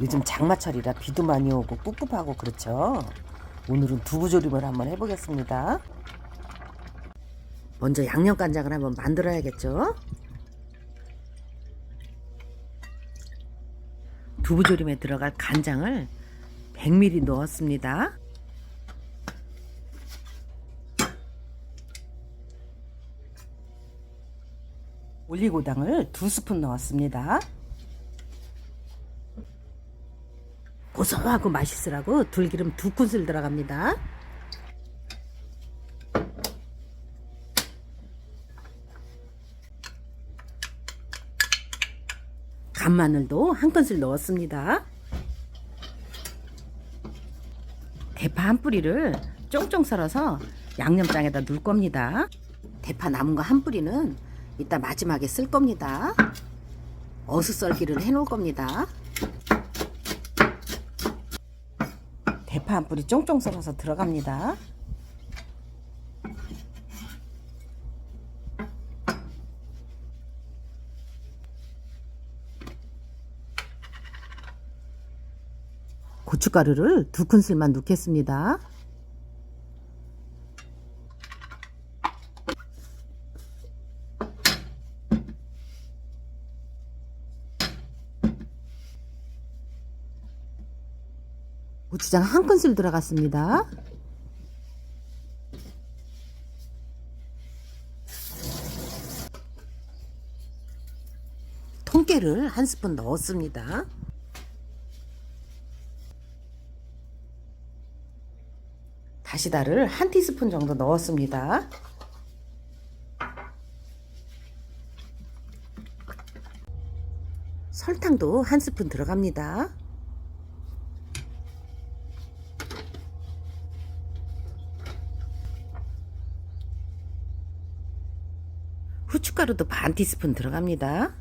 요즘 장마철이라 비도 많이 오고 꿉꿉하고 그렇죠. 오늘은 두부조림을 한번 해보겠습니다. 먼저 양념간장을 한번 만들어야겠죠. 두부조림에 들어갈 간장을 100ml 넣었습니다. 올리고당을 두 스푼 넣었습니다. 고소하고 맛있으라고 들기름 두 큰술 들어갑니다. 간마늘도 한 큰술 넣었습니다. 대파 한 뿌리를 쫑쫑 썰어서 양념장에다 넣을 겁니다. 대파 남은 거 한 뿌리는 이따 마지막에 쓸 겁니다. 어슷썰기를 해놓을 겁니다. 대파 한 뿌리 쫑쫑 썰어서 들어갑니다. 고춧가루를 두 큰술만 넣겠습니다. 고추장 한 큰술 들어갔습니다. 통깨를 한 스푼 넣었습니다. 다시다를 한 티스푼 정도 넣었습니다. 설탕도 한 스푼 들어갑니다. 후춧가루도 반 티스푼 들어갑니다.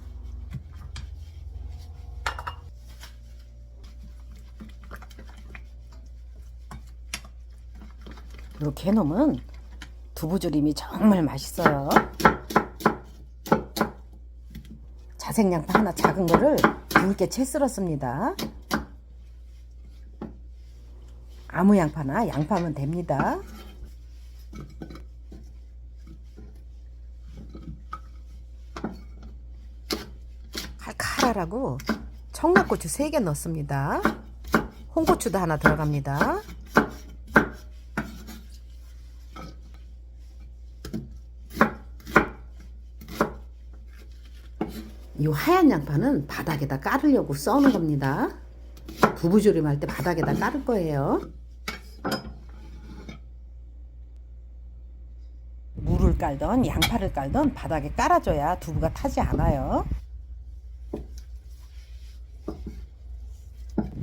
이렇게 해놓으면 두부조림이 정말 맛있어요. 자색양파 하나 작은 거를 굵게 채 썰었습니다. 아무 양파나 양파면 됩니다. 칼칼하라고 청양고추 3개 넣습니다. 홍고추도 하나 들어갑니다. 이 하얀 양파는 바닥에다 깔으려고 써는 겁니다. 두부조림 할 때 바닥에다 깔을 거예요. 물을 깔던 양파를 깔던 바닥에 깔아줘야 두부가 타지 않아요.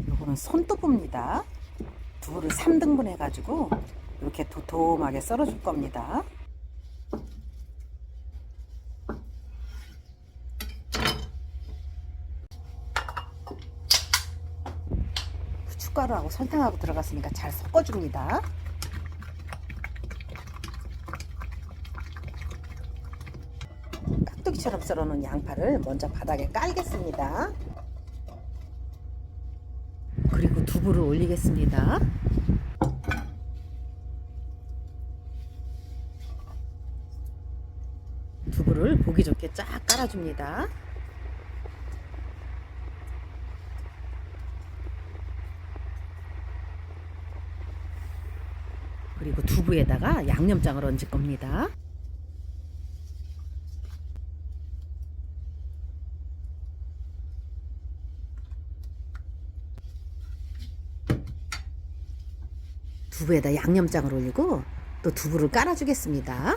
요거는 손두부입니다. 두부를 3등분 해가지고 이렇게 도톰하게 썰어줄 겁니다. 후춧가루하고 설탕하고 들어갔으니까 잘 섞어줍니다. 깍두기처럼 썰어놓은 양파를 먼저 바닥에 깔겠습니다. 두부를 올리겠습니다. 두부를 보기 좋게 쫙 깔아줍니다. 그리고 두부에다가 양념장을 얹을 겁니다. 두부에다 양념장을 올리고 또 두부를 깔아주겠습니다.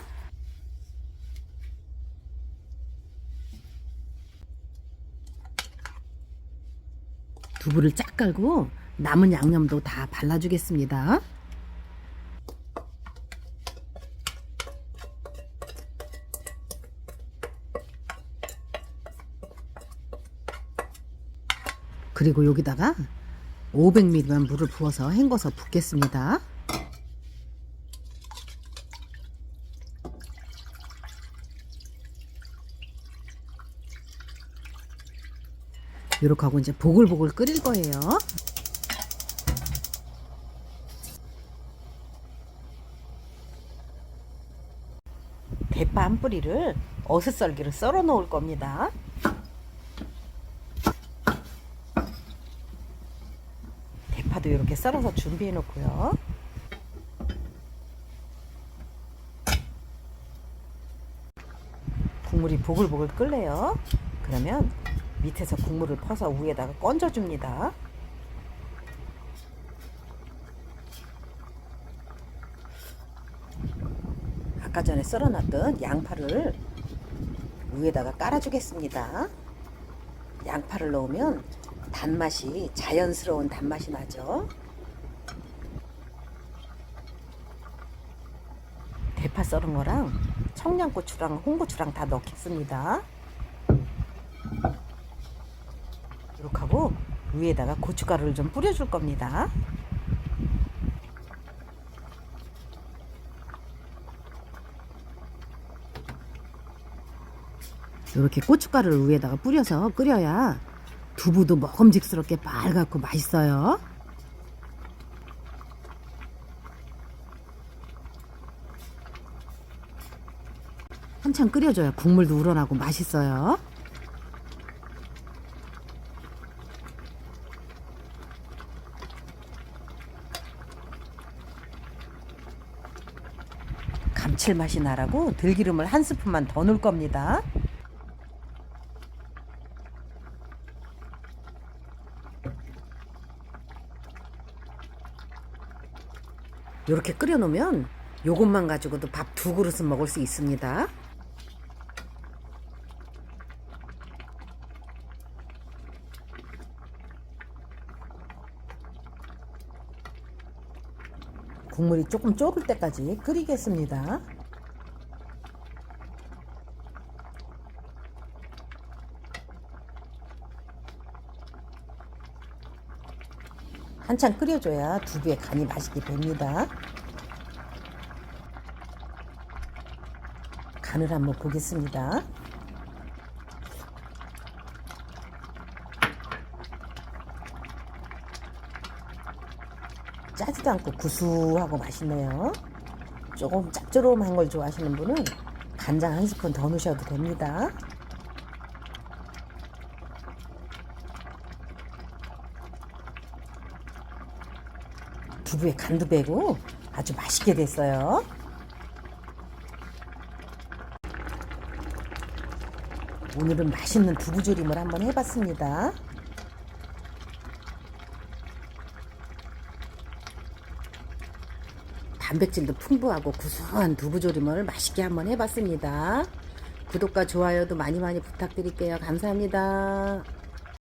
두부를 쫙 깔고 남은 양념도 다 발라주겠습니다. 그리고 여기다가 500ml만 물을 부어서 헹궈서 붓겠습니다. 이렇게 하고 이제 보글보글 끓일 거예요. 대파 한 뿌리를 어슷썰기로 썰어 놓을 겁니다. 대파도 이렇게 썰어서 준비해 놓고요. 국물이 보글보글 끓래요. 그러면 밑에서 국물을 퍼서 위에다가 건져줍니다. 아까 전에 썰어놨던 양파를 위에다가 깔아주겠습니다. 양파를 넣으면 단맛이 자연스러운 단맛이 나죠. 대파 썰은 거랑 청양고추랑 홍고추랑 다 넣겠습니다. 이렇게 하고 위에다가 고춧가루를 좀 뿌려줄 겁니다. 이렇게 고춧가루를 위에다가 뿌려서 끓여야 두부도 먹음직스럽게 빨갛고 맛있어요. 한참 끓여줘야 국물도 우러나고 맛있어요. 감칠맛이 나라고 들기름을 한 스푼만 더 넣을 겁니다. 이렇게 끓여 놓으면 요것만 가지고도 밥 두 그릇은 먹을 수 있습니다. 국물이 조금 좁을 때까지 끓이겠습니다. 한참 끓여줘야 두부에 간이 맛있게 뱄니다. 간을 한번 보겠습니다. 짜지도 않고 구수하고 맛있네요. 조금 짭조름한 걸 좋아하시는 분은 간장 한 스푼 더 넣으셔도 됩니다. 두부에 간도 배고 아주 맛있게 됐어요. 오늘은 맛있는 두부조림을 한번 해봤습니다. 단백질도 풍부하고 구수한 두부조림을 맛있게 한번 해봤습니다. 구독과 좋아요도 많이 많이 부탁드릴게요. 감사합니다.